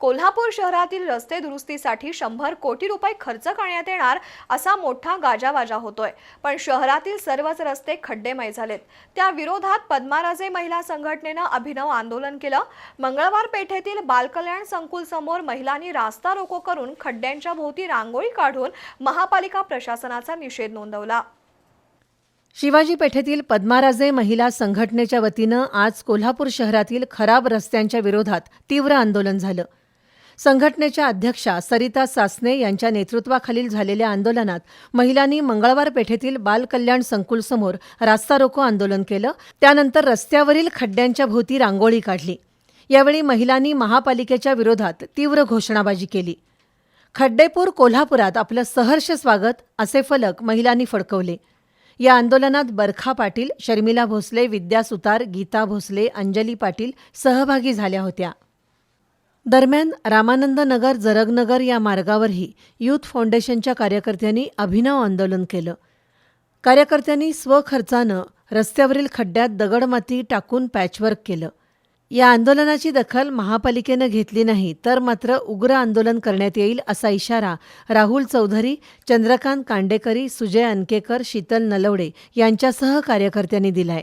कोल्हापूर शहरातील रस्ते दुरुस्तीसाठी शंभर कोटी रुपये खर्च करण्यात येणार असा मोठा गाजावाजा होतोय. पण शहरातील सर्वच रस्ते खड्डेमय झालेत. त्या विरोधात पद्माराजे महिला संघटनेनं अभिनव आंदोलन केलं. मंगळवार पेठेतील बालकल्याण संकुल समोर महिलांनी रास्ता रोको करून खड्ड्यांच्या भोवती रांगोळी काढून महापालिका प्रशासनाचा निषेध नोंदवला. शिवाजी पेठेतील पद्माराजे महिला संघटनेच्या वतीनं आज कोल्हापूर शहरातील खराब रस्त्यांच्या विरोधात तीव्र आंदोलन झालं. संघटनेच्या अध्यक्षा सरिता सासने यांच्या नेतृत्वाखालील झालेल्या आंदोलनात महिलांनी मंगळवार पेठेतील बालकल्याण संकुलसमोर रास्ता रोको आंदोलन केलं. त्यानंतर रस्त्यावरील खड्ड्यांच्या भोवती रांगोळी काढली. यावेळी महिलांनी महापालिकेच्या विरोधात तीव्र घोषणाबाजी केली. खड्डेपूर कोल्हापुरात आपलं सहर्ष स्वागत असे फलक महिलांनी फडकवले. या आंदोलनात बरखा पाटील शर्मिला भोसले विद्या सुतार गीता भोसले अंजली पाटील सहभागी झाल्या होत्या. दरम्यान रामानंद नगर जरगनगर या मार्गावरही यूथ फाउंडेशनच्या कार्यकर्त्यांनी अभिनव आंदोलन केलं. कार्यकर्त्यांनी स्वखर्चानं रस्त्यावरील खड्ड्यात दगडमाती टाकून पॅचवर्क केलं. या आंदोलनाची दखल महापालिकेनं घेतली नाही तर मात्र उग्र आंदोलन करण्यात येईल असा इशारा राहुल चौधरी चंद्रकांत कांडेकरी सुजय अनकेकर शीतल नलवडे यांच्यासह कार्यकर्त्यांनी दिलाय.